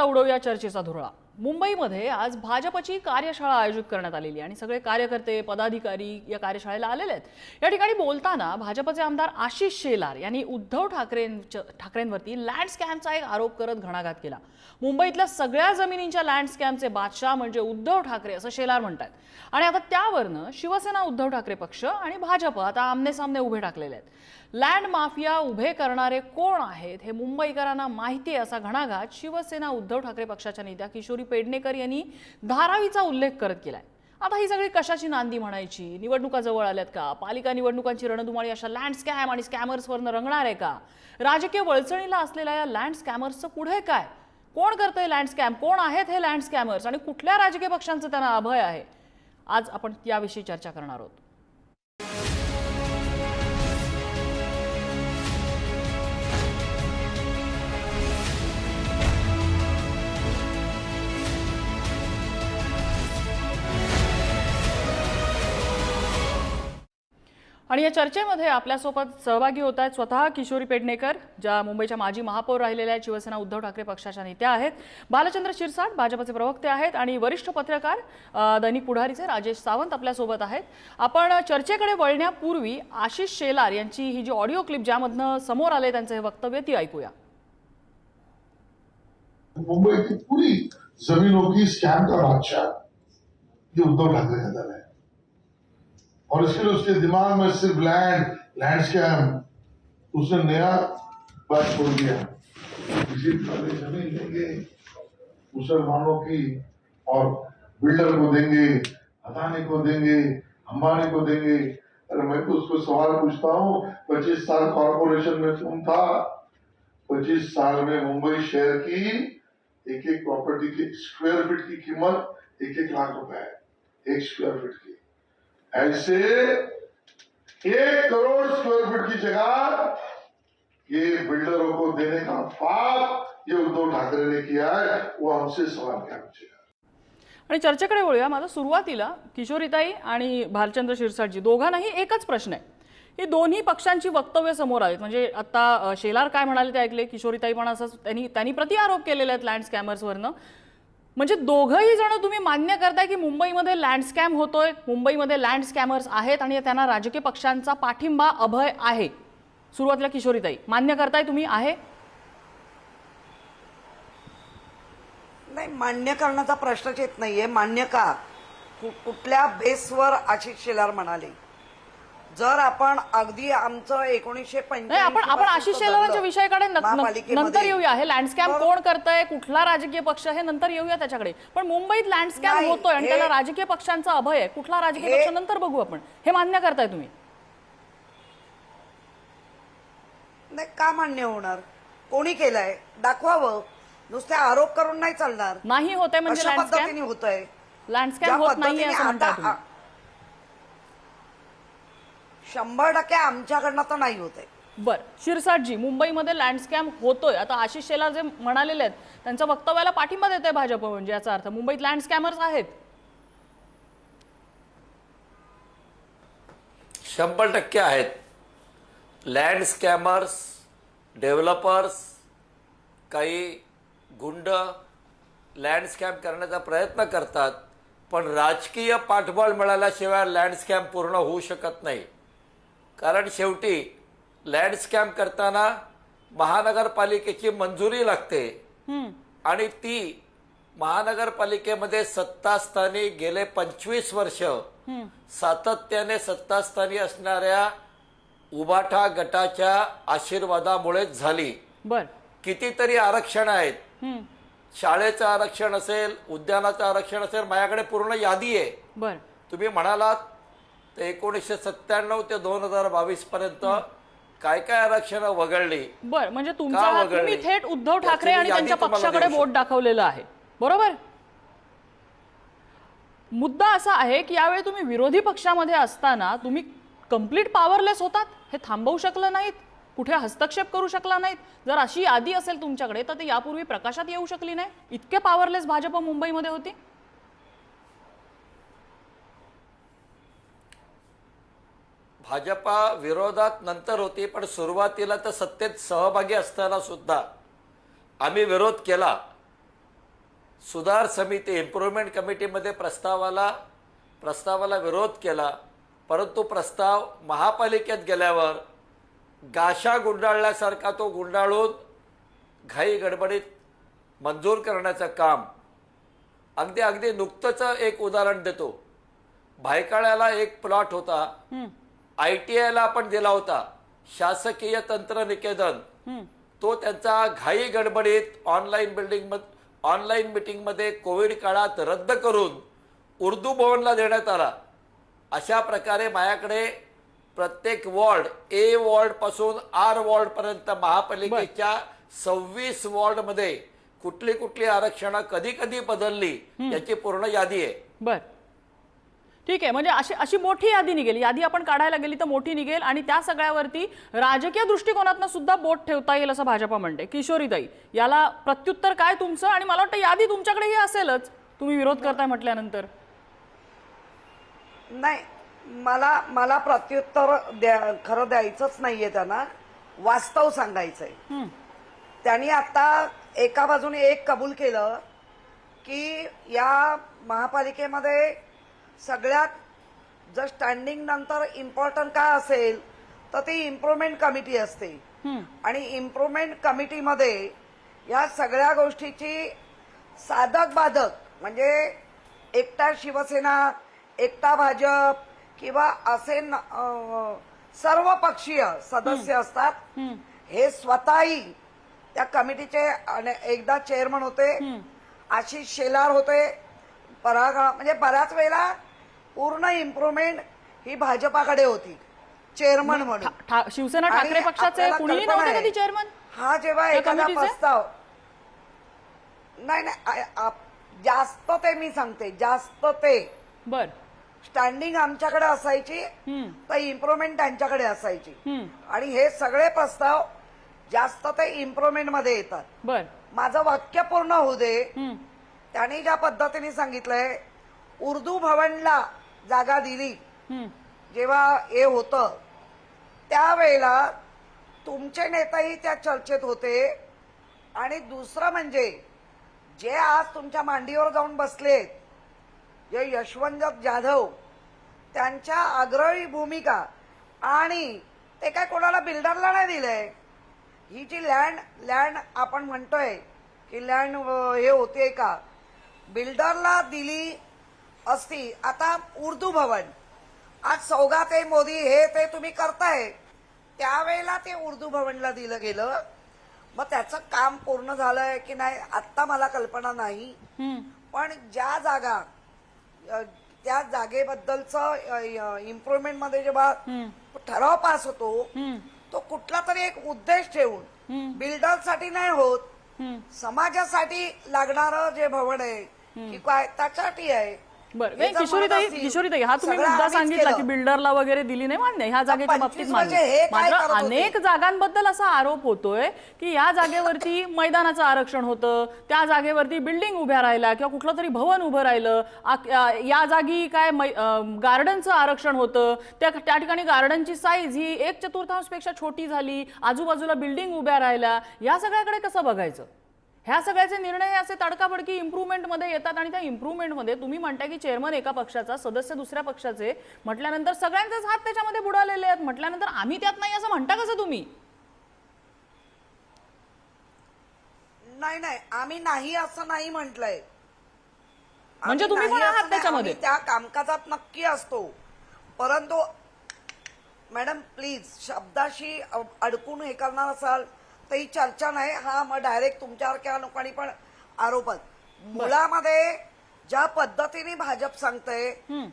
आता उडवूया चर्चेचा धुरळा. मुंबईमध्ये आज भाजपची कार्यशाळा आयोजित करण्यात आलेली आहे आणि सगळे कार्यकर्ते पदाधिकारी या कार्यशाळेला आलेले आहेत. या ठिकाणी बोलताना भाजपचे आमदार आशिष शेलार यांनी उद्धव ठाकरे ठाकरेंवरती लँड स्कॅमचा एक आरोप करत घणाघात केला. मुंबईतल्या सगळ्या जमिनींच्या लँड स्कॅमचे बादशाह म्हणजे उद्धव ठाकरे असं शेलार म्हणतात आणि आता त्यावरनं शिवसेना उद्धव ठाकरे पक्ष आणि भाजप आता आमने सामने उभे टाकलेले आहेत. लँड माफिया उभे करणारे कोण आहेत हे मुंबईकरांना माहिती आहे असा घणाघात शिवसेना उद्धव ठाकरे पक्षाच्या नेत्या किशोरी पेडणेकर यांनी धारावीचा उल्लेख करत केलाय. आता ही सगळी कशाची नांदी म्हणायची? निवडणुका जवळ आल्यात का? पालिका निवडणुकांची रणधुमाळी अशा लँड स्कॅम आणि स्कॅमर्सवरनं रंगणार आहे का? राजकीय वळचणीला असलेल्या या लँड स्कॅमर्सचं पुढे काय? कोण करतंय लँड स्कॅम कोण आहेत हे लँड स्कॅमर्स आणि कुठल्या राजकीय पक्षांचं त्यांना अभय आहे? आज आपण याविषयी चर्चा करणार आहोत. आणि या चर्चेमध्ये आपल्यासोबत सहभागी होत आहेत स्वतः किशोरी पेडणेकर ज्या मुंबईच्या माजी महापौर राहिलेल्या आहेत शिवसेना उद्धव ठाकरे पक्षाच्या नेत्या आहेत. बालचंद्र शिरसाट भाजपचे प्रवक्ते आहेत आणि वरिष्ठ पत्रकार दैनिक पुढारीचे राजेश सावंत आपल्यासोबत आहेत. आपण चर्चेकडे वळण्यापूर्वी आशिष शेलार यांची ही जी ऑडिओ क्लिप ज्यामधनं समोर आले त्यांचं हे वक्तव्य ती ऐकूया. मुंबई की पूरी जमीनों की स्कैम का बादशाह? ये उद्धव ठाकरे का दल है और इसके लिए उसके दिमाग में सिर्फ़ लैंड लैंड स्कैम उसने नया बात छोड़ दिया। किसी वाले ज़मीन लेंगे, मुसलमानों की और बिल्डर को देंगे अदानी को देंगे, अंबानी को देंगे। अरे मैं तो उसको सवाल पूछता हूँ, पच्चीस साल कॉरपोरेशन में तुम था? पच्चीस साल में मुंबई शहर की एक एक प्रॉपर्टी की स्क्वायर फीट की कीमत एक एक लाख रुपए है। एक स्क्वायर फीट की। ऐसे एक करोड़ स्क्वायर फीट की जगह ये बिल्डरों को देने का पाप ये उद्धव ठाकरे ने किया है वो हमसे सवाल क्या पूछेगा? आणि चर्चेकडे वळूया. माझा सुरुवातीला किशोरीताई आणि भालचंद्र शिरसाटजी दोघांनाही एकच प्रश्न आहे. ही दोन्ही पक्षांची वक्तव्य समोर आलीत म्हणजे आता शेलार काय म्हणाले ते ऐकले? किशोरीताई पण असं त्यांनी त्यांनी प्रति आरोप केलेले आहेत लँड स्कॅमर्सवरनं म्हणजे दोघंही जण तुम्ही मान्य करताय की मुंबईमध्ये लँड स्कॅम होतोय मुंबईमध्ये लँड स्कॅमर्स आहेत आणि त्यांना राजकीय पक्षांचा पाठिंबा अभय आहे. सुरुवातीला किशोरीताई मान्य करताय तुम्ही आहे? नाही मान्य करण्याचा प्रश्नच येत नाहीये. मान्य का? कु- कुठल्या बेसवर आशिष शेलार म्हणाले? जर आपण अगदी आमचं एकोणीसशे नाही आपण आपण आशिष शेलारांच्या विषयाकडे नंतर येऊया. हे लँडस्कॅम कोण करतंय कुठला राजकीय पक्ष हे नंतर येऊया त्याच्याकडे. पण मुंबईत लँडस्कॅम नाही, होतोय आणि त्याला राजकीय पक्षांचा अभय आहे. कुठला राजकीय पक्ष नंतर बघू आपण. हे मान्य करताय तुम्ही. नाही का मान्य होणार? कोणी केलंय? दाखवावं. नुसते आरोप करून नाही चालणार. नाही होतंय म्हणजे पद्धतीने होत होत नाहीये शंभर टक्के आमच्याकडनं तर नाही होत आहे. बर शिरसाटजी मुंबईमध्ये लँडस्कॅम होतोय. आता आशिष शेलार जे म्हणालेले आहेत त्यांच्या वक्तव्याला पाठिंबा देते भाजप म्हणजे याचा अर्थ. मुंबईत लँड स्कॅमर्स आहेत. शंभर टक्के आहेत. लँड स्कॅमर्स डेव्हलपर्स काही गुंड लँड स्कॅम करण्याचा प्रयत्न करतात पण राजकीय पाठबळ मिळाल्याशिवाय लँड स्कॅम पूर्ण होऊ शकत नाही. कारण शेवटी लँड स्कॅम करताना महानगरपालिकेची मंजुरी लागते. आणि ती महानगरपालिकेमध्ये सत्तास्थानी गेले पंचवीस वर्ष सातत्याने सत्तास्थानी असणाऱ्या उबाठा गटाच्या आशीर्वादामुळेच झाली. बर. कितीतरी आरक्षण आहेत. शाळेचं आरक्षण असेल उद्यानाचं आरक्षण असेल माझ्याकडे पूर्ण यादी आहे. तुम्ही म्हणालात तर एकोणीसशे सत्त्याण्णव ते दोन हजार बावीस पर्यंत काय काय आरक्षण वगळली? बर म्हणजे तुमचा का वगळली? तुम्ही थेट उद्धव ठाकरे आणि यादी त्यांच्या तुम्हाला पक्षाकडे देऊ बोट दाखवलेलं आहे. बरोबर? मुद्दा असा आहे की यावेळी तुम्ही विरोधी पक्षामध्ये असताना तुम्ही कंप्लीट पॉवरलेस होतात हे थांबवू शकलं नाहीत कुठे हस्तक्षेप करू शकला नाहीत. जर अशी यादी असेल तुमच्याकडे तर ती यापूर्वी प्रकाशात येऊ शकली नाही. इतके पॉवरलेस भाजप मुंबईमध्ये होती. भाजपा विरोधात नंतर होती पण सुरुवातीला तर सत्तेत सहभागी असताना सुद्धा आम्ही विरोध केला. सुधार समिती इम्प्रुव्हमेंट कमिटीमध्ये प्रस्तावाला प्रस्तावाला विरोध केला. परंतु प्रस्ताव महापालिकेत गेल्यावर गाशा गुंडाळल्यासारखा तो गुंडाळून घाई गडबडीत मंजूर करण्याचं काम अगदी अगदी नुकतंच एक उदाहरण देतो. भायकाळ्याला एक प्लॉट होता. आय टी आयला आपण दिला होता. शासकीय तंत्रनिकेतन. तो त्यांचा घाई गडबडीत ऑनलाईन बिल्डिंग ऑनलाईन मिटिंगमध्ये कोविड काळात रद्द करून उर्दू भवनला देण्यात आला. अशा प्रकारे माझ्याकडे प्रत्येक वॉर्ड ए वॉर्डपासून आर वॉर्ड पर्यंत महापालिकेच्या सव्वीस वॉर्डमध्ये कुठली कुठली आरक्षणं कधी कधी बदलली याची पूर्ण यादी आहे. बर. ठीक आहे म्हणजे अशी अशी मोठी यादी निघेल. यादी आपण काढायला गेली तर मोठी निघेल आणि त्या सगळ्यावरती राजकीय दृष्टिकोनातनं सुद्धा बोट ठेवता येईल असं भाजपा म्हणते. किशोरीताई याला प्रत्युत्तर काय तुमचं? आणि मला वाटतं यादी तुमच्याकडेही असेलच. तुम्ही विरोध करताय म्हटल्यानंतर. नाही मला मला प्रत्युत्तर द्या खरं द्यायचंच नाहीये त्यांना. वास्तव सांगायचंय. त्यांनी आता एका बाजूने एक कबूल केलं की या महापालिकेमध्ये सगळ्यात जर स्टँडिंग नंतर इम्पॉर्टंट काय असेल तर ती इम्प्रुव्हमेंट कमिटी असते. आणि इम्प्रुव्हमेंट कमिटीमध्ये या सगळ्या गोष्टीची साधक बाधक म्हणजे एकटा शिवसेना एकटा भाजप किंवा असे सर्व पक्षीय सदस्य असतात. हे स्वतःही त्या कमिटीचे आणि एकदा चेअरमन होते. आशिष शेलार होते. पराग म्हणजे बऱ्याच वेळेला पूर्ण इम्प्रुव्हमेंट ही भाजपाकडे होती चेअरमन म्हणून शिवसेना ठाकरे पक्षाचे कुणीही नव्हते. कधी चेअरमन हा जेव्हा एखादा? प्रस्ताव नाही नाही जास्त ते मी सांगते जास्त ते बर स्टँडिंग आमच्याकडे असायची. तर इम्प्रुव्हमेंट त्यांच्याकडे असायची. आणि हे सगळे प्रस्ताव जास्त ते इम्प्रुव्हमेंटमध्ये येतात बर माझं वाक्य पूर्ण होऊ दे. त्यांनी ज्या पद्धतीने सांगितलंय उर्दू भवनला जागा दिली. जेव्हा हे होतं त्यावेळेला तुमचे नेताही त्या चर्चेत होते. आणि दुसरं म्हणजे जे आज तुमच्या मांडीवर जाऊन बसलेत जे यशवंत जाधव त्यांच्या आग्रही भूमिका आणि ते काय कोणाला बिल्डरला नाही दिलंय? ही जी लँड लँड आपण म्हणतोय की लँड हे होते का? बिल्डरला दिली असती. आता उर्दू भवन. आज सौगात मोदी हे ते तुम्ही करताय. त्यावेळेला ते उर्दू भवनला दिलं गेलं. मग त्याचं काम पूर्ण झालंय की नाही आत्ता मला कल्पना नाही. पण ज्या जागा त्या जागेबद्दलचं इम्प्रुव्हमेंटमध्ये जेव्हा ठराव पास होतो. तो कुठला तरी एक उद्देश ठेवून बिल्डरसाठी नाही होत. समाजासाठी लागणारं जे भवन आहे की काय त्याच्यासाठी आहे. बरं. हे किशोरीताई किशोरीताई हा तुम्ही मुद्दा सांगितला की. बिल्डरला वगैरे दिली नाही मान्य ह्या जागेच्या 25 बाबतीत म्हणजे मान्य मात्र? अनेक जागांबद्दल असा आरोप होतोय की या जागेवरती मैदानाचं आरक्षण होतं त्या जागेवरती बिल्डिंग उभ्या राहिल्या किंवा कुठलं तरी भवन उभं राहिलं. या जागी काय गार्डनचं आरक्षण होतं. त्या त्या ठिकाणी गार्डनची साईज ही एक चतुर्थांशपेक्षा छोटी झाली. आजूबाजूला बिल्डिंग उभ्या राहिल्या. या सगळ्याकडे कसं बघायचं? ह्या सगळ्याचे निर्णय असे तडकाफडकी इम्प्रुव्हमेंटमध्ये येतात आणि त्या इम्प्रुव्हमेंटमध्ये तुम्ही म्हणताय की चेअरमन एका पक्षाचा सदस्य दुसऱ्या पक्षाचे म्हटल्यानंतर सगळ्यांचेच हात त्याच्यामध्ये बुडालेले आहेत म्हटल्यानंतर आम्ही त्यात नाही असं म्हणता कसं तुम्ही? नाही नाही आम्ही नाही असं नाही म्हटलंय. म्हणजे तुम्ही पण आहात त्याच्यामध्ये? त्या कामकाजात नक्की असतो. परंतु मॅडम प्लीज शब्दाशी अडकून हे करणार असाल तर ही चर्चा नाही. हा मग डायरेक्ट तुमच्यासारख्या लोकांनी पण आरोपच मुळामध्ये ज्या पद्धतीने भाजप सांगतंय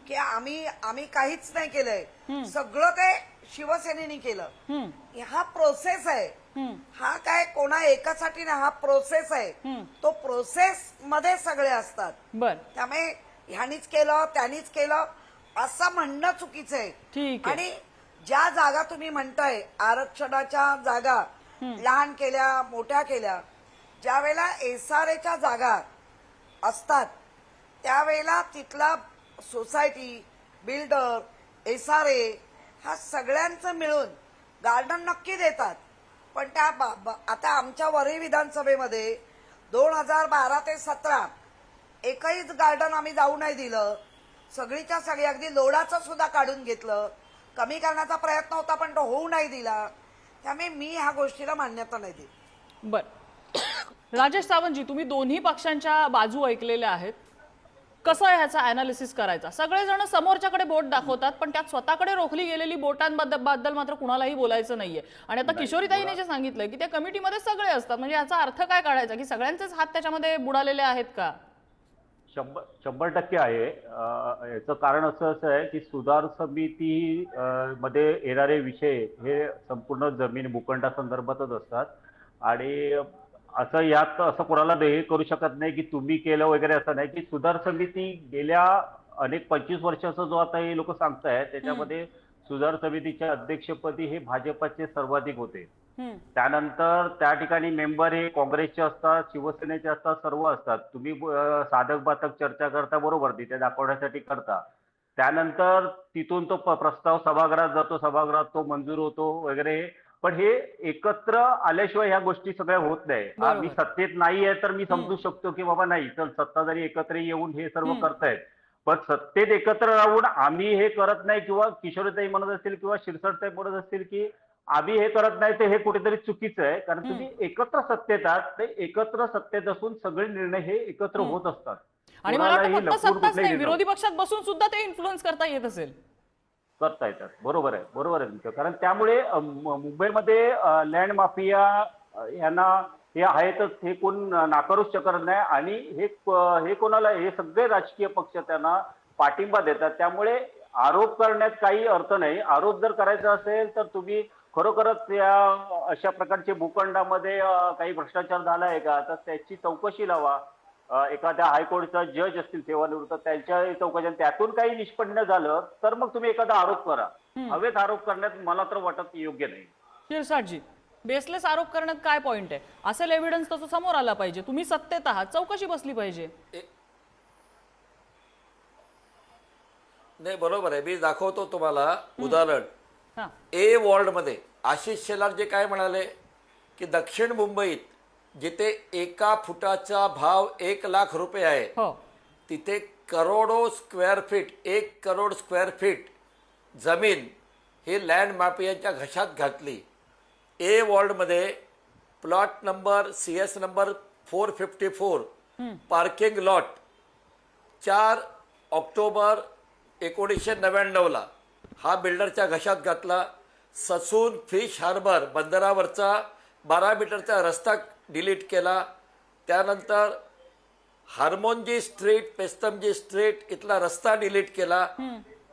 की आम्ही आम्ही काहीच नाही केलंय. सगळं ते शिवसेनेने केलं. हा प्रोसेस आहे. हा काय कोणा एकासाठी नाही हा प्रोसेस आहे. तो प्रोसेस मध्ये सगळे असतात. त्यामुळे ह्यानीच केलं त्यांनीच केलं असं म्हणणं चुकीचं आहे. आणि ज्या जागा तुम्ही म्हणताय आरक्षणाच्या जागा लहान केल्या मोठ्या केल्या ज्या वेळेला एसआरएच्या जागा असतात त्यावेळेला तिथला सोसायटी बिल्डर एसआरए हा सगळ्यांचं मिळून गार्डन नक्की देतात. पण त्या बा- आता आमच्या वरळी विधानसभेमध्ये दोन हजार बारा ते सतरा एकहीच गार्डन आम्ही जाऊ नाही दिलं. सगळीच्या सगळी अगदी लोडाचं सुद्धा काढून घेतलं. कमी करण्याचा प्रयत्न होता पण तो होऊ नाही दिला. त्यामुळे मी ह्या गोष्टीला मान्यता नाही देत. बर. राजेश सावंतजी तुम्ही दोन्ही पक्षांच्या बाजू ऐकलेल्या आहेत. कसं आहे ह्याचा अनालिसिस करायचा? सगळेजण समोरच्याकडे बोट दाखवतात पण त्यात स्वतःकडे रोखली गेलेली बोटांबद्दल बद्दल मात्र कुणालाही बोलायचं नाहीये. आणि आता किशोरीताईने जे सांगितलं की त्या कमिटीमध्ये सगळे असतात. म्हणजे याचा अर्थ काय काढायचा? की सगळ्यांचेच हात त्याच्यामध्ये बुडालेले आहेत का? शंभर शंभर टक्के आहे. याचं कारण असं असं आहे की सुधार समिती मध्ये येणारे विषय हे संपूर्ण जमीन भूखंडासंदर्भातच असतात. आणि असं यात असं कोणाला हे करू शकत नाही की तुम्ही केलं वगैरे असं नाही की सुधार समिती गेल्या अनेक पंचवीस वर्षाचा जो आता हे लोक सांगतायत त्याच्यामध्ये सुधार समितीच्या अध्यक्षपदी हे भाजपाचे सर्वाधिक होते. त्यानंतर त्या ठिकाणी मेंबर हे काँग्रेसचे असतात शिवसेनेचे असतात सर्व असतात. तुम्ही साधक बाधक चर्चा करता बरोबर तिथे दाखवण्यासाठी करता. त्यानंतर तिथून तो प्रस्ताव सभागृहात जातो सभागृहात तो मंजूर होतो वगैरे. पण हे एकत्र आल्याशिवाय ह्या गोष्टी सगळ्या होत नाही. आम्ही सत्तेत नाहीये तर मी समजू शकतो की बाबा नाही तर सत्ताधारी एकत्र येऊन हे सर्व. करतायत पण सत्तेत एकत्र राहून आम्ही हे करत नाही किंवा किशोरीताई म्हणत असतील किंवा शिरसाटताई म्हणत असतील की आम्ही हे करत नाही ते हे कुठेतरी चुकीचं आहे. कारण. तुम्ही एकत्र सत्तेत आहात ते एकत्र सत्तेत असून सगळे निर्णय हे एकत्र. होत असतात. आणि मला वाटतं फक्त सत्ताच नाही विरोधी पक्षात बसून सुद्धा ते इन्फ्लुएन्स करता येत असेल. करता येतात. बरोबर आहे बरोबर आहे तुमचं. कारण त्यामुळे मुंबईमध्ये लँड माफिया यांना हे आहेतच. हे कोण नाकारूच शकत नाही. आणि हे हे कोणाला हे सगळे राजकीय पक्ष त्यांना पाठिंबा देतात. त्यामुळे आरोप करण्यात काही अर्थ नाही. आरोप जर करायचा असेल तर तुम्ही खरोखरच या अशा प्रकारचे भूखंडामध्ये काही भ्रष्टाचार झाला आहे का? तर त्याची चौकशी लावा. एखाद्या हायकोर्टचा जज असतील सेवानिवृत्त त्यांच्या चौकशी त्यातून काही निष्पन्न झालं तर मग तुम्ही एखादा आरोप करा. हवेत आरोप करण्यात मला तर वाटत योग्य नाही. शिरसाटजी बेसलेस आरोप करण्यात काय पॉइंट आहे? असेल एव्हिडन्स तसं समोर आला पाहिजे. तुम्ही सत्तेत आहात चौकशी बसली पाहिजे. नाही बरोबर आहे. मी दाखवतो तुम्हाला उदाहरण. हा. ए वॉर्डमध्ये आशिष शेलार जे काय म्हणाले की दक्षिण मुंबईत जिथे एका फुटाचा भाव एक लाख रुपये आहे हो. तिथे करोडो स्क्वेअर फीट एक करोड स्क्वेअर फीट जमीन ही लँड माफियाच्या घशात घातली. A वॉर्डमध्ये plot number C S number four fifty four parking lot चार ऑक्टोबर एकोणीसशे नव्याण्णवला हा बिल्डरच्या घशात घातला. ससून फिश हार्बर बंदरावरचा बारा मीटरचा रस्ता डिलीट केला. त्यानंतर हार्मोनजी स्ट्रीट पेस्तमजी स्ट्रीट इथला रस्ता डिलीट केला.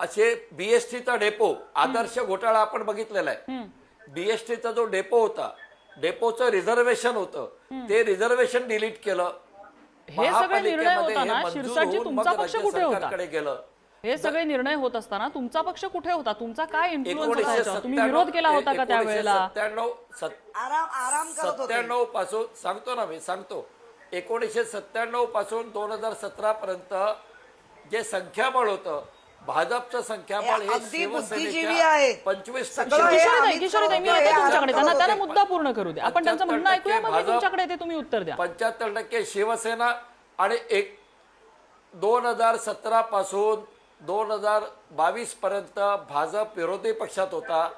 असे बीएसटीचा डेपो आदर्श घोटाळा आपण बघितलेला आहे. बीएसटीचा जो डेपो होता डेपोचं रिझर्वेशन होतं. ते रिझर्वेशन डिलीट केलं. हे सगळे निर्णय महापालिकेमध्ये हे मंजूर शिरसाटजी होऊन तुमचा मग पक्ष राज्य कुठे होता? सरकारकडे गेलं. हे सगळे निर्णय होत असताना तुमचा पक्ष कुठे होता? तुमचा काय याच्यावर? तुम्ही विरोध केला होता का त्यावेळेला? सत्त्याण्णव सत- आराम आराम करत होते. सत्त्याण्णवपासून सांगतो ना मी सांगतो. एकोणीसशे सत्त्याण्णवपासून दोन हजार सतरा पर्यंत जे संख्याबळ होतं भाजपचं संख्याबळ हे अगदी बुद्धिजीवी शिवसेनेच्या आहे. पंचवीस हे हे त्यांना. मुद्दा पूर्ण करू द्या. आपण त्यांचं म्हणणं ऐकूया मग मी भाजप- तुमच्याकडे येते तुम्ही उत्तर द्या. पंच्याहत्तर टक्के शिवसेना आणि एक दोन हजार सतरा पासून दोन हजार बावीस पर्यंत भाजप विरोधी पक्षात होता.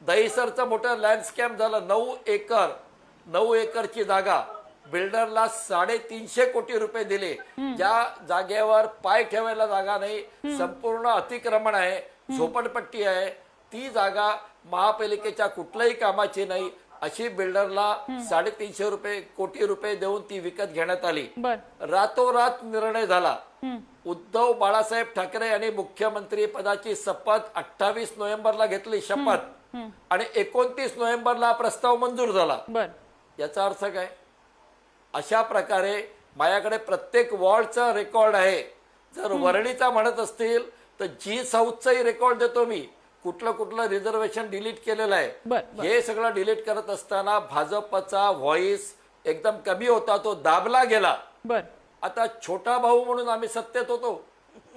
दहिसरचं मोठं लँडस्कॅप झालं. नऊ एकर नऊ एकरची जागा. बिल्डरला साडेतीनशे कोटी रुपये दिले. ज्या जागेवर पाय ठेवायला जागा नाही संपूर्ण अतिक्रमण आहे झोपडपट्टी आहे. ती जागा महापालिकेच्या कुठल्याही कामाची नाही. अशी बिल्डरला साडेतीनशे रुपये कोटी रुपये देऊन ती विकत घेण्यात आली. रातोरात निर्णय झाला. उद्धव बाळासाहेब ठाकरे यांनी मुख्यमंत्री पदाची शपथ अठ्ठावीस नोव्हेंबरला घेतली शपथ. आणि एकोणतीस नोव्हेंबरला प्रस्ताव मंजूर झाला. याचा अर्थ काय? अशा प्रकारे माझ्याकडे प्रत्येक वॉर्डचा रेकॉर्ड आहे. जर वरळीचा म्हणत असतील तर जी साऊथचाही रेकॉर्ड देतो मी. कुठलं कुठलं रिझर्वेशन डिलीट केलेलं आहे. हे सगळं डिलीट करत असताना भाजपचा व्हॉइस एकदम कमी होता तो दाबला गेला. बर. आता छोटा भाऊ म्हणून आम्ही सत्तेत होतो.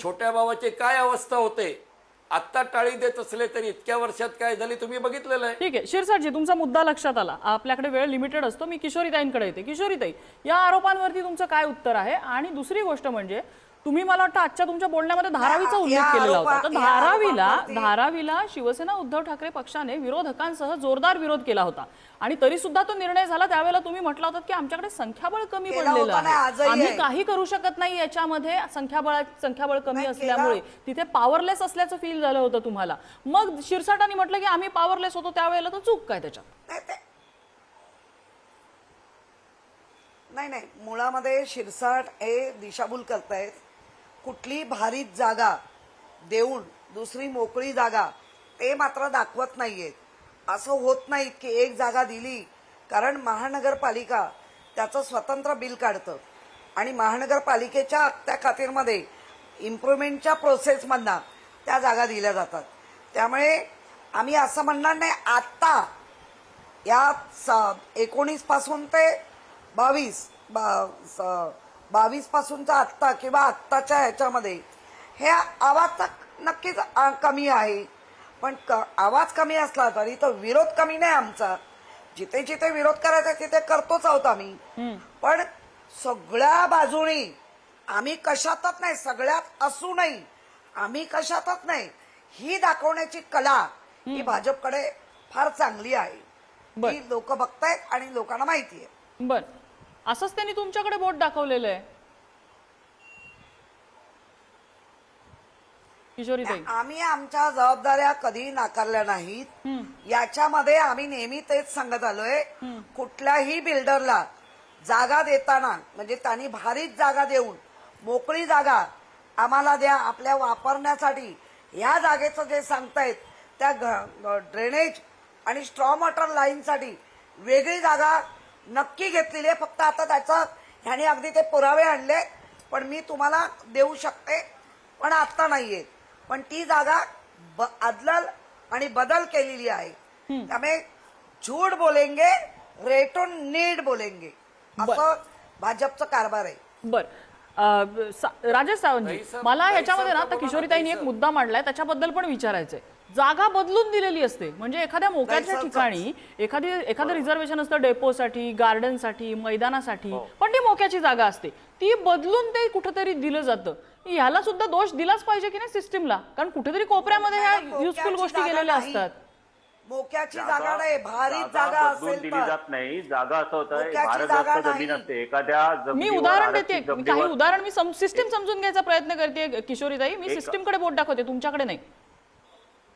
छोट्या भावाची काय अवस्था होते? आत्ता टाळी देत असले तरी इतक्या वर्षात काय झाली तुम्ही बघितलेलं आहे? ठीक आहे. शिरसाटजी तुमचा मुद्दा लक्षात आला. आपल्याकडे वेळ लिमिटेड असतो. मी किशोरीताईंकडे येते. किशोरीताई या आरोपांवरती तुमचं काय उत्तर आहे? आणि दुसरी गोष्ट म्हणजे तुम्ही मला वाटतं आजच्या तुमच्या बोलण्यामध्ये धारावीचा उल्लेख केलेला होता. तर धारावीला धारावीला शिवसेना उद्धव ठाकरे पक्षाने विरोधकांसह जोरदार विरोध केला होता. आणि तरी सुद्धा तो निर्णय झाला. त्यावेळेला तुम्ही म्हटलं होतं की आमच्याकडे संख्याबळ कमी पडलेलं आहे. आम्ही. काही करू शकत नाही याच्यामध्ये. संख्याबळ संख्याबळ कमी असल्यामुळे. तिथे पॉवरलेस असल्याचं फील झालं होतं तुम्हाला. मग शिरसाटाने म्हटलं की आम्ही पॉवरलेस होतो. त्यावेळेला तर चूक काय त्याच्यात? नाही नाही. मुळामध्ये शिरसाट हे दिशाभूल करतायत. कुठली भारीत जागा देऊन दुसरी मोकळी जागा ते मात्र दाखवत नाहीयेत. असं होत नाही की एक जागा दिली कारण महानगरपालिका त्याचं स्वतंत्र बिल काढतं. आणि महानगरपालिकेच्या त्या खातीरमध्ये इम्प्रुव्हमेंटच्या प्रोसेसमधनं त्या जागा दिल्या जातात. त्यामुळे आम्ही असं म्हणणार नाही आत्ता या स एकोणीसपासून ते बावीस बा बावीस पासूनचा आत्ता किंवा आत्ताच्या ह्याच्यामध्ये. हे आवाज तर नक्कीच कमी आहे. पण क- आवाज कमी असला तरी तो विरोध कमी नाही आमचा. जिथे जिथे विरोध करायचा तिथे करतोच आहोत आम्ही. पण सगळ्या बाजूनी आम्ही कशातच नाही सगळ्यात असूनही आम्ही कशातच नाही. ही दाखवण्याची कला ही भाजपकडे फार चांगली आहे. लोक बघतायत आणि लोकांना माहिती आहे. बर. असंच त्यांनी तुमच्याकडे बोट दाखवलेलं आहे. किशोरीताई. आम्ही आमच्या जबाबदाऱ्या कधी नाकारल्या नाहीत. याच्यामध्ये आम्ही नेहमी तेच सांगत आलोय. कुठल्याही बिल्डरला जागा देताना म्हणजे त्यांनी भारीत जागा देऊन मोकळी जागा आम्हाला द्या आपल्या वापरण्यासाठी. या जागेचं जे सांगतायत त्या ड्रेनेज आणि स्ट्रॉंग वॉटर लाईनसाठी वेगळी जागा नक्की घेतलेली आहे. फक्त आता त्याचा ह्याने अगदी ते पुरावे आणले पण मी तुम्हाला देऊ शकते पण आता नाहीये. पण ती जागा अदलल आणि बदल केलेली आहे. त्यामुळे झूठ बोलेंगे रेटून नीट बोलेंगे. असं भाजपचं कारभार आहे. बर. राजेश सर, मला ह्याच्यामध्ये ना आता किशोरीताईंनी एक. मुद्दा मांडलाय त्याच्याबद्दल पण विचारायचंय. जागा बदलून दिलेली असते. म्हणजे एखाद्या मोक्याच्या ठिकाणी एखादी एखादं रिझर्वेशन असतं डेपोसाठी गार्डनसाठी मैदानासाठी हो. पण ती मोक्याची जागा असते. ती बदलून ते कुठेतरी दिलं जातं. ह्याला सुद्धा दोष दिलाच पाहिजे की नाही सिस्टीमला कारण कुठेतरी कोपऱ्यामध्ये ह्या युजफुल गोष्टी गेलेल्या. असतात. मोक्याची जागा नाही भारीत जागा असेल दिली तर जात नाही. जागा असं होतं जागा जमीन. असते. एखाद्या मी उदाहरण देते. काही उदाहरण मी सिस्टीम समजून घ्यायचा प्रयत्न करते किशोरीताई. मी सिस्टीमकडे बोट दाखवते तुमच्याकडे नाही.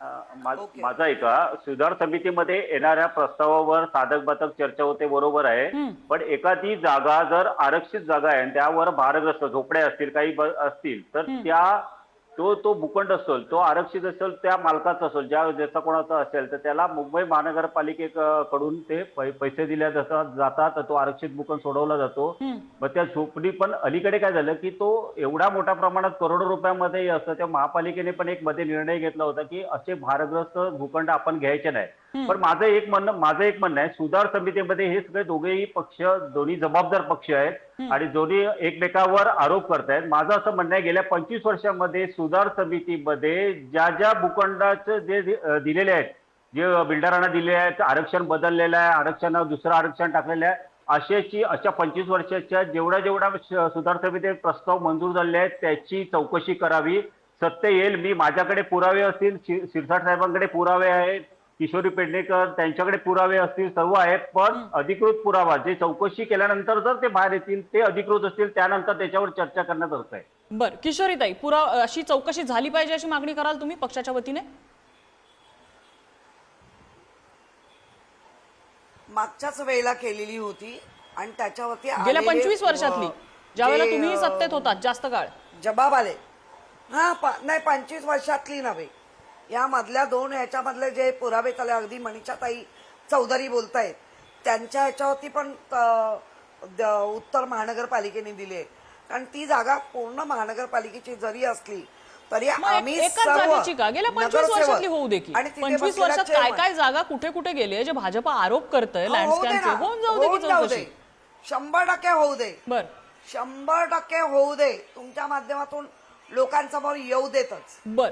माझा ऐका सुधार समितीमध्ये येणाऱ्या प्रस्तावावर साधक बाधक चर्चा होते बरोबर आहे. पण एखादी जागा जर आरक्षित जागा आहे आणि त्यावर भारग्रस्त झोपड्या असतील काही असतील तर त्या तो तो भूखंड असेल तो आरक्षित असेल त्या मालकाचा असेल ज्या ज्याचा कोणाचा असेल तर त्याला मुंबई महानगरपालिकेकडून ते पैसे दिल्या जातात जातात तो आरक्षित भूखंड सोडवला जातो. मग त्या झोपडी पण अलीकडे काय झालं की तो एवढा मोठ्या प्रमाणात करोडो रुपयामध्ये असतं त्या महापालिकेने पण एक मध्ये निर्णय घेतला होता की असे भारग्रस्त भूखंड आपण घ्यायचे नाही पण माझं एक म्हणणं माझं एक म्हणणं आहे सुधार समितीमध्ये हे सगळे दोघेही पक्ष दोन्ही जबाबदार पक्ष आहेत आणि दोन्ही एकमेकावर आरोप करतायत. माझं असं म्हणणं आहे गेल्या पंचवीस वर्षामध्ये सुधार समितीमध्ये ज्या ज्या भूखंडाचं जे दिलेले आहेत जे बिल्डरांना दिले आहेत आरक्षण बदललेलं आहे आरक्षण दुसरं आरक्षण टाकलेलं आहे अशाची अशा पंचवीस वर्षाच्या जेवढ्या जेवढ्या सुधार समिती प्रस्ताव मंजूर झाले आहेत त्याची चौकशी करावी. सत्य येईल मी माझ्याकडे पुरावे असतील शिरसाट साहेबांकडे पुरावे आहेत. किशोरी पेडणेकर त्यांच्याकडे पुरावे असतील सर्व आहेत पण अधिकृत पुरावा जे चौकशी केल्यानंतर जर ते बाहेर येतील ते अधिकृत असतील त्यानंतर त्याच्यावर चर्चा करण्यात अर्थ आहे. बर किशोरीताई पुरा अशी चौकशी झाली पाहिजे अशी मागणी कराल तुम्ही पक्षाच्या वतीने? मागच्याच वेळेला केलेली होती आणि त्याच्यावरती गेल्या आलेले, पंचवीस वर्षातली अ, ज्यावेळेला जे, तुम्ही अ, सत्तेत होतात जास्त काळ. जबाब आले. हा प- नाही पंचवीस वर्षातली नव्हे. या मधल्या दोन ह्याच्यामधले जे पुरावे त्याला अगदी मनीषाताई चौधरी बोलतायत त्यांच्या ह्याच्यावरती पण उत्तर महानगरपालिकेने दिले. कारण ती जागा पूर्ण महानगरपालिकेची जरी असली तरी आम्ही होऊ दे पंचवीस वर्षात काय. काय जागा कुठे कुठे गेली जे भाजप आरोप करतंय हो, होऊ दे लँडस्कॅनचे ना. होऊन जाऊ दे की होऊन जाऊ चौकशी. दे. शंभर टक्के होऊ दे. बर. शंभर टक्के होऊ दे. तुमच्या माध्यमातून लोकांसमोर येऊ देतच. बर.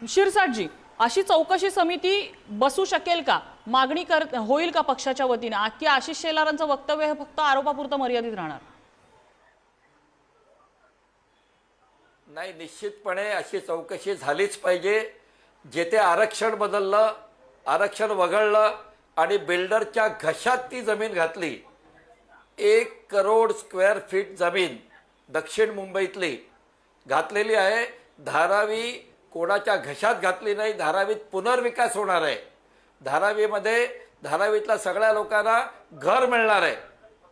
शिरसाटजी अशी चौकशी समिती बसू शकेल का? मागणी कर होईल का पक्षाच्या वतीने? की आशिष शेलारांचं वक्तव्य हे फक्त आरोपापुरतं मर्यादित राहणार. नाही निश्चितपणे अशी चौकशी झालीच पाहिजे. जेथे आरक्षण बदललं आरक्षण वगळलं आणि बिल्डरच्या घशात ती जमीन घातली. एक करोड स्क्वेअर फीट जमीन दक्षिण मुंबईतली घातलेली आहे. धारावी कोणाच्या घशात घातली नाही धारावीत पुनर्विकास होणार आहे धारावीमध्ये धारावीतल्या सगळ्या लोकांना घर मिळणार आहे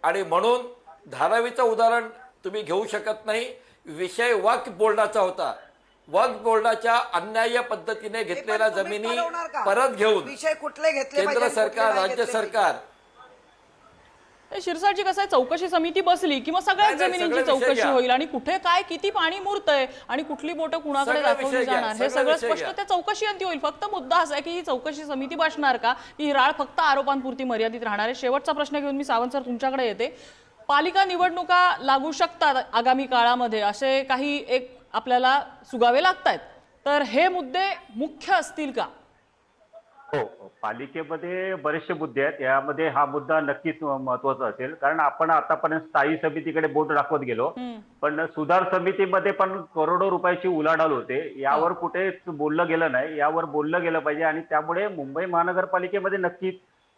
आणि म्हणून धारावीचं उदाहरण तुम्ही घेऊ शकत नाही विषय वक्फ बोर्डाचा होता वक्फ बोर्डाच्या अन्याय्य पद्धतीने घेतलेल्या जमिनी? परत घेऊन विषय कुठले घेतले केंद्र सरकार राज्य? सरकार शिरसाटजी कसं आहे चौकशी समिती बसली की मग सगळ्याच नाही, जमिनींची सगळे विषय चौकशी घ्या. होईल आणि कुठे काय किती पाणी मुरतंय आणि कुठली बोटं कुणाकडे सगळे दाखवली घ्या, जाणार हे सगळे सगळं विषय स्पष्ट घ्या. त्या चौकशी अंती होईल. फक्त मुद्दा असा आहे की ही चौकशी समिती बसणार का? की ही राळ फक्त आरोपांपुरती मर्यादित राहणार आहे? शेवटचा प्रश्न घेऊन मी सावंत सर तुमच्याकडे येते. पालिका निवडणुका लागू शकतात आगामी काळामध्ये असे काही एक आपल्याला सुगावे लागतायत. तर हे मुद्दे मुख्य असतील का? हो हो. पालिकेमध्ये बरेचसे मुद्दे आहेत. यामध्ये हा मुद्दा नक्कीच महत्त्वाचा असेल. कारण आपण आतापर्यंत स्थायी समितीकडे बोट दाखवत गेलो. पण सुधार समितीमध्ये पण करोडो रुपयाची उलाढाल होते. यावर कुठेच बोललं गेलं नाही. यावर बोललं गेलं पाहिजे. आणि त्यामुळे मुंबई महानगरपालिकेमध्ये नक्कीच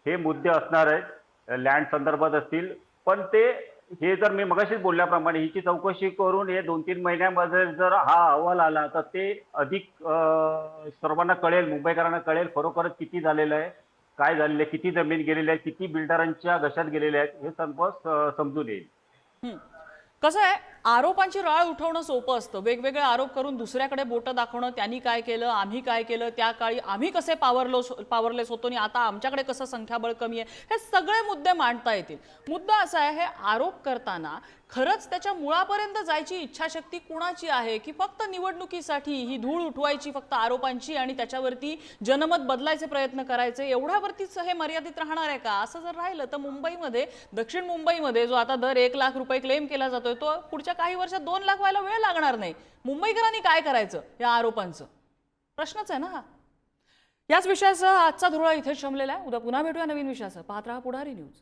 हे मुद्दे असणार आहेत. लँड संदर्भात असतील. पण ते हे जर मी मगाशीच बोलल्याप्रमाणे हिची चौकशी करून हे दोन तीन महिन्यामध्ये जर हा अहवाल आला तर ते अधिक सर्वांना कळेल मुंबईकरांना कळेल खरोखरच किती झालेलं आहे काय झालेलं आहे किती जमीन गेलेली आहे किती बिल्डरांच्या घशात गेलेले आहेत हे सर्व समजून येईल. कसं आहे आरोपांची राळ उठवणं सोपं असतं. वेगवेगळे आरोप करून दुसऱ्याकडे बोटं दाखवणं त्यांनी काय केलं आम्ही काय केलं त्या काळी आम्ही कसे पावरलो पावरलेस होतो आणि आता आमच्याकडे कसं संख्याबळ कमी आहे हे सगळे मुद्दे मांडता येतील. मुद्दा असा आहे हे आरोप करताना खरंच त्याच्या मुळापर्यंत जायची इच्छाशक्ती कुणाची आहे की फक्त निवडणुकीसाठी ही धूळ उठवायची फक्त आरोपांची आणि त्याच्यावरती जनमत बदलायचे प्रयत्न करायचे? एवढ्यावरतीच हे मर्यादित राहणार आहे का? असं जर राहिलं तर मुंबईमध्ये दक्षिण मुंबईमध्ये जो आता दर एक लाख रुपये क्लेम केला जातोय तो पुढच्या काही वर्षात दोन लाख व्हायला वेळ लागणार नाही. मुंबईकरांनी काय करायचं? या आरोपांचं. प्रश्नच आहे ना हा. याच विषयासह आजचा धुळा इथेच शमलेला आहे. उद्या पुन्हा भेटूया नवीन विषयासह. पाहत राहा पुढारी न्यूज.